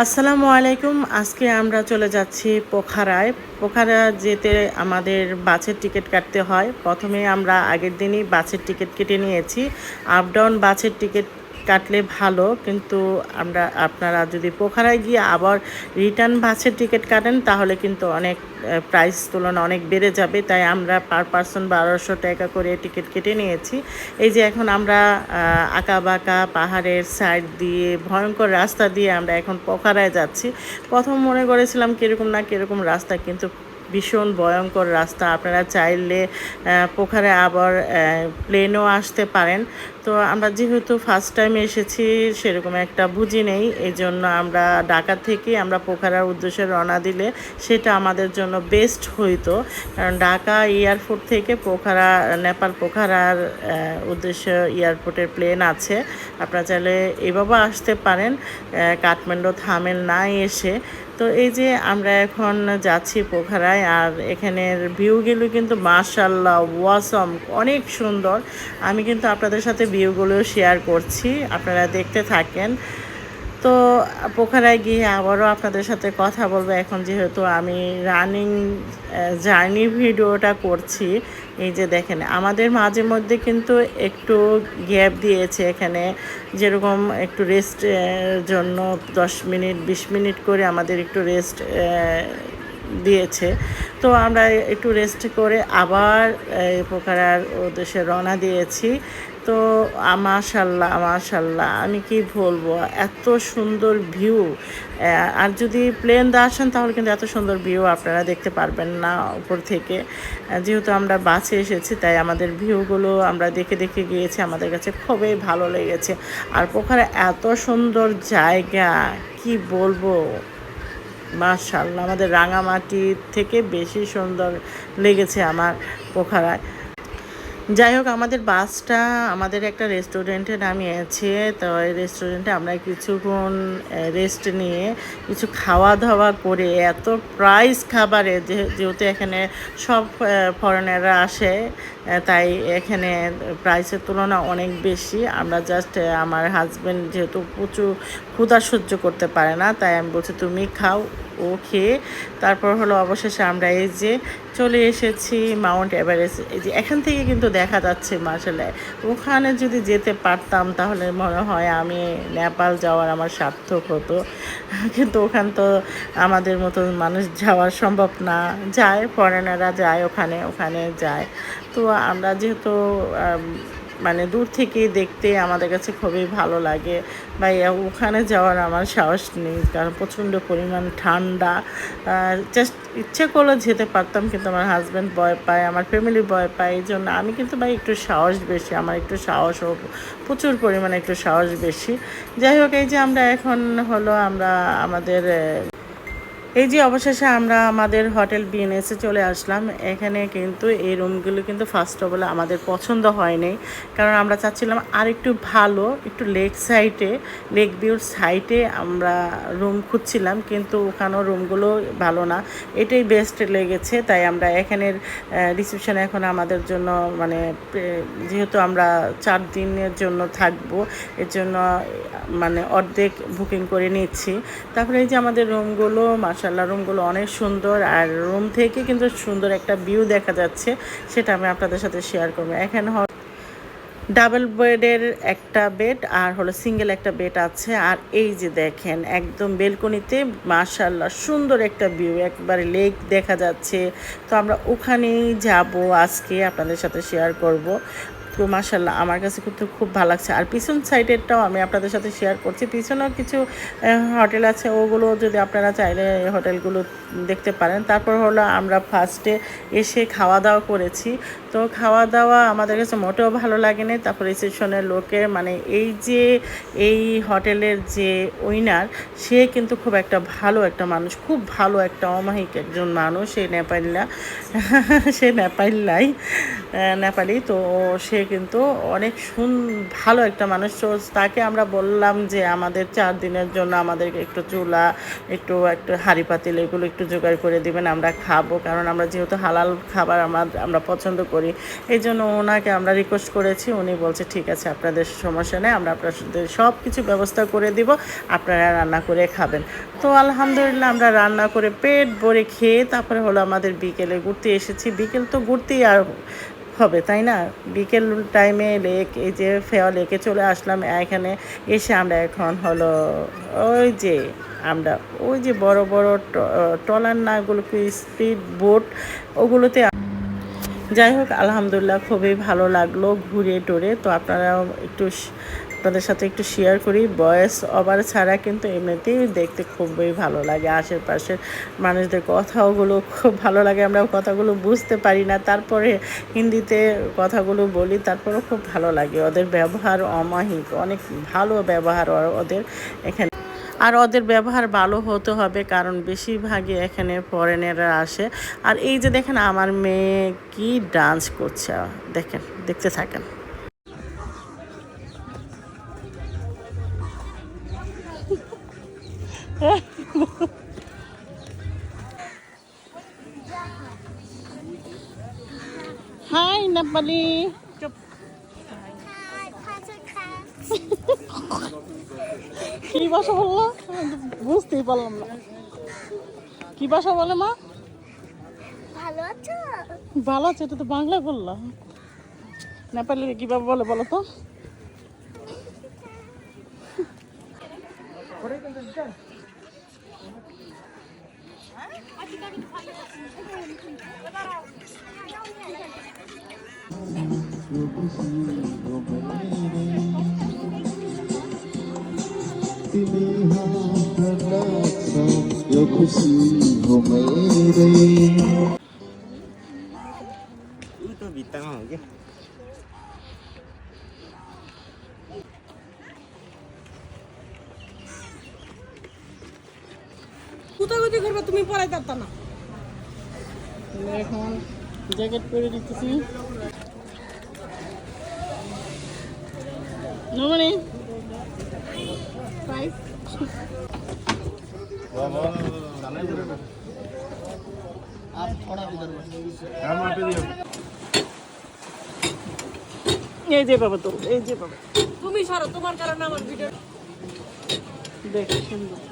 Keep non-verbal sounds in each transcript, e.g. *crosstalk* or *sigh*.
আসসালামু আলাইকুম। আজকে আমরা চলে যাচ্ছি পোখারায়। পোখারা যেতে আমাদের বাসের টিকিট কাটতে হয়। প্রথমে আমরা আগের দিনই বাসের টিকিট কেটে নিয়েছি। আপ ডাউন বাসের টিকিট কাটলে ভালো, কিন্তু আমরা, আপনারা যদি পোখারায় গিয়ে আবার রিটার্ন বাসের টিকিট কাটেন, তাহলে কিন্তু অনেক প্রাইস তুলনা অনেক বেড়ে যাবে। তাই আমরা পার পার্সন বারোশো টাকা করে টিকিট কেটে নিয়েছি। এই যে এখন আমরা আঁকা বাঁকা পাহাড়ের সাইড দিয়ে, ভয়ঙ্কর রাস্তা দিয়ে আমরা এখন পোখারায় যাচ্ছি। প্রথম মনে করেছিলাম কীরকম না কীরকম রাস্তা, কিন্তু ভীষণ ভয়ঙ্কর রাস্তা। আপনারা চাইলে পোখারে আবার প্লেনও আসতে পারেন। তো আমরা যেহেতু ফার্স্ট টাইম এসেছি, সেরকম একটা বুঝি নেই। এই জন্য আমরা ঢাকা থেকে আমরা পোখারার উদ্দেশ্যে রওনা দিলে সেটা আমাদের জন্য বেস্ট হইতো। কারণ ঢাকা এয়ারপোর্ট থেকে পোখারা, নেপাল পোখারার উদ্দেশ্যে এয়ারপোর্টের প্লেন আছে। আপনারা চাইলে এভাবে আসতে পারেন। কাঠমান্ডু থামেল না এসে। তো এই যে আমরা এখন যাচ্ছি পোখারায়, আর এখানের ভিউগুলো কিন্তু মার্শাল্লাহ ওয়াসম অনেক সুন্দর। আমি কিন্তু আপনাদের সাথে ভিউগুলো শেয়ার করছি, আপনারা দেখতে থাকেন। তো পোখারায় গিয়ে আবারও আপনাদের সাথে কথা বলব। এখন যেহেতু আমি রানিং জার্নি ভিডিওটা করছি, এই যে দেখেন, আমাদের মাঝে মধ্যে কিন্তু একটু গ্যাপ দিয়েছে। এখানে যেরকম একটু রেস্টের জন্য দশ মিনিট, বিশ মিনিট করে আমাদের একটু রেস্ট দিয়েছে। তো আমরা একটু রেস্ট করে আবার, এই পোকারার উদ্দেশ্যে রওনা দিয়েছি। তো মাশাল্লাহ মাশাল্লাহ, আমি কি বলব? এত সুন্দর ভিউ আর যদি প্লেন দিয়ে আসেন, তাহলে কিন্তু এত সুন্দর ভিউ আপনারা দেখতে পারবেন না উপর থেকে। যেহেতু আমরা বাসে এসেছি, তাই আমাদের ভিউগুলো আমরা দেখে দেখে গিয়েছি, আমাদের কাছে খুবই ভালো লেগেছে। আর পোখারে এত সুন্দর জায়গা, কি বলব? মার্শাল্লাহ আমাদের রাঙামাটি থেকে বেশি সুন্দর লেগেছে আমার পোখারায়। যাই হোক, আমাদের বাসটা, আমাদের একটা রেস্টুরেন্টে নামিয়েছে। তো এই রেস্টুরেন্টে আমরা কিছুক্ষণ রেস্ট নিয়ে কিছু খাওয়া দাওয়া করে এত প্রাইস খাবারে যেহেতু এখানে সব ফরেনাররা আসে তাই এখানে প্রাইসের তুলনা অনেক বেশি। আমরা জাস্ট আমার হাজব্যান্ড যেহেতু প্রচুর ক্ষুধা সহ্য করতে পারে না, তাই আমি বলছি, তুমি খাও। ও খেয়ে তারপর হলো অবশেষে আমরা এই যে চলে এসেছি মাউন্ট এভারেস্ট। এই যে এখান থেকে কিন্তু দেখা যাচ্ছে মার্শালে, ওখানে যদি যেতে পারতাম তাহলে মনে হয় আমি নেপাল যাওয়ার আমার সার্থক হতো। কিন্তু ওখান তো আমাদের মতো মানুষ যাওয়া সম্ভব না। যায় ফরেনাররা যায় ওখানে ওখানে যায়। তো আমরা যেহেতু মানে দূর থেকে দেখতে আমাদের কাছে খুবই ভালো লাগে। বা ওখানে যাওয়ার আমার সাহস নেই, কারণ প্রচণ্ড পরিমাণ ঠান্ডা। জাস্ট ইচ্ছে করলে যেতে পারতাম, কিন্তু আমার হাজব্যান্ড ভয় পায়, আমার ফ্যামিলি ভয় পায় এই জন্য আমি কিন্তু ভাই একটু সাহস বেশি, আমার একটু সাহস প্রচুর পরিমাণে একটু সাহস বেশি। যাই হোক, এই যে আমরা এখন হলো আমরা আমাদের এই যে অবশেষে আমরা আমাদের হোটেল বিএনএসে চলে আসলাম। এখানে কিন্তু এই রুমগুলো কিন্তু ফার্স্ট অফ অল আমাদের পছন্দ হয়নি। কারণ আমরা চাচ্ছিলাম আর একটু ভালো, একটু লেক সাইডে লেক ভিউর সাইডে আমরা রুম খুঁজছিলাম, কিন্তু ওখানেও রুমগুলো ভালো না। এটাই বেস্ট লেগেছে, তাই আমরা এখানের রিসেপশনে এখন আমাদের জন্য মানে যেহেতু আমরা চার দিনের জন্য থাকব, এর জন্য মানে অর্ধেক বুকিং করে নিচ্ছি। তারপরে এই যে আমাদের রুমগুলো মাস মাসাল্লাহ রুমগুলো অনেক সুন্দর আর রুম থেকে কিন্তু সুন্দর একটা ভিউ দেখা যাচ্ছে, সেটা আমি আপনাদের সাথে শেয়ার করব। এখানে ডাবল বেডের একটা বেড আর হলো সিঙ্গেল একটা বেড আছে। আর এই যে দেখেন, একদম বেলকনিতে মাশাল্লাহ সুন্দর একটা ভিউ একবারে লেক দেখা যাচ্ছে। তো আমরা ওখানেই যাব আজকে আপনাদের সাথে শেয়ার করব। তো মাসাল্লাহ আমার কাছে কিন্তু খুব ভালো লাগছে। আর পিছন সাইডেরটাও আমি আপনাদের সাথে শেয়ার করছি। পিছনেও কিছু হোটেল আছে, ওগুলো যদি আপনারা চাইলে হোটেলগুলো দেখতে পারেন। তারপর হলো আমরা ফার্স্টে এসে খাওয়া দাওয়া করেছি। তো খাওয়া দাওয়া আমাদের কাছে মোটেও ভালো লাগেনি। তারপর রিসেপশনের লোকের মানে এই যে, এই হোটেলের যে ওইনার সে কিন্তু খুব একটা ভালো একটা মানুষ, খুব ভালো একটা অমাহিক একজন মানুষ সেই নেপালিরা সে নেপালিলাই *laughs* নেপালি, তো সে কিন্তু অনেক সুন, ভালো একটা মানুষ। তো তাকে আমরা বললাম যে, আমাদের চার দিনের জন্য আমাদেরকে একটু চুলা, একটু একটু হাঁড়ি পাতিল, এগুলো একটু জোগাড় করে দিবেন, আমরা খাব। কারণ আমরা যেহেতু হালাল খাবার আমরা আমরা পছন্দ করি, এই জন্য ওনাকে আমরা রিকোয়েস্ট করেছি। উনি বলছে, ঠিক আছে, আপনাদের সমস্যা নেই, আমরা আপনাদের সব কিছু ব্যবস্থা করে দিব, আপনারা রান্না করে খাবেন। তো আলহামদুলিল্লাহ, আমরা রান্না করে পেট ভরে খেয়ে তারপরে হলো আমাদের বিকেলে ঘুরতে এসেছি। বিকেল তো ঘুরতেই আর হবে, তাই না? বিকেল টাইমে লেক এই যে ফেয়া লেকে চলে আসলাম, এখানে এসে আমরা এখন হলো ওই যে আমরা ওই যে বড় বড় টলার না ওগুলো কি স্পিড বোট, ওগুলোতে যাই হোক, আলহামদুলিল্লাহ খুবই ভালো লাগল ঘুরে টুরে, তো আপনারা একটু আপনাদের সাথে একটু শেয়ার করি। বয়স ওভার ছাড়া কিন্তু এমনিতেই দেখতে খুবই ভালো লাগে। আশেপাশের মানুষদের কথাগুলো খুব ভালো লাগে। আমরা কথাগুলো বুঝতে পারি না। তারপরে হিন্দিতে কথাগুলো বলি, তারপরেও খুব ভালো লাগে। ওদের ব্যবহার অমাহিক। অনেক ভালো ব্যবহার ওদের এখানে। আর ওদের ব্যবহার ভালো হতে হবে, কারণ বেশিরভাগই এখানে ফরেনেররা আসে। আর এই যে দেখেন, আমার মেয়ে কি ডান্স করছে। দেখেন, দেখতে থাকেন। Hi, Pussycat. কি ভাষা বলল? বুঝতেই পারলাম না। কি ভাষা বলে মা? ভালো আছো? ভালো আছে এটা তো বাংলায় বললাম নেপালি কীভাবে বলে বলো তো? खुशी हो मेरे Ui, tôi bị tăng hỏng chứ কুতাকুতি করবে তুমি পড়াই পারতা না এখন জ্যাকেট পরে দিতেছি। নমনি প্রাইস এই যে বাবা তো এই যে বাবা। তুমি সরো তোমার কারণে আমার ভিডিও দেখ সুন্দর।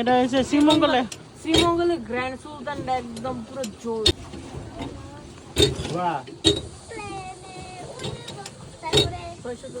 এটা হচ্ছে শ্রীমঙ্গলে। শ্রীমঙ্গলে গ্র্যান্ড সুলতানটা একদম পুরো জোর। বাহ। পয়সা তো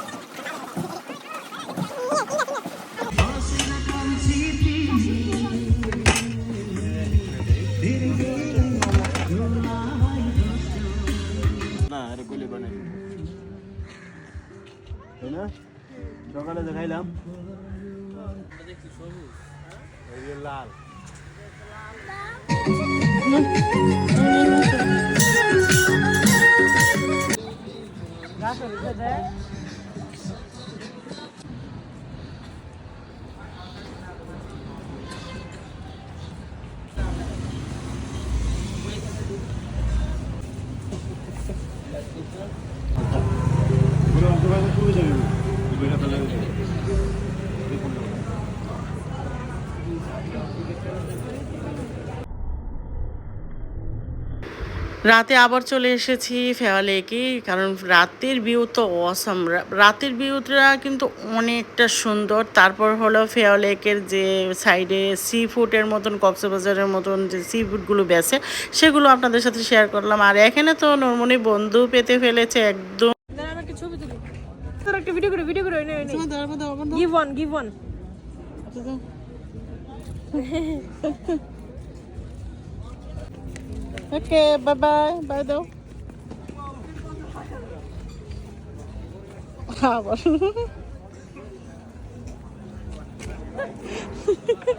কইলে বানাই তাই না? সকালে দেখাইলাম লাল। Gracias, রাতে আবার চলে এসেছি ফেওয়া লেকে কারণ রাতের ভিউ তো অসাম রাতের ভিউটা কিন্তু অনেকটা সুন্দর। তারপর হলো ফেওয়া লেকের যে সাইডে সি ফুডের মতন কক্সবাজারের মতন যে সি ফুডগুলো বেছে সেগুলো আপনাদের সাথে শেয়ার করলাম। আর এখানে তো নর্মনি বন্ধু পেতে ফেলেছে একদম। একটা ছবি তুলি। তোর একটা ভিডিও করে ভিডিও করে give one give one Okay, bye-bye. Bye daw. Habol. *laughs* *laughs*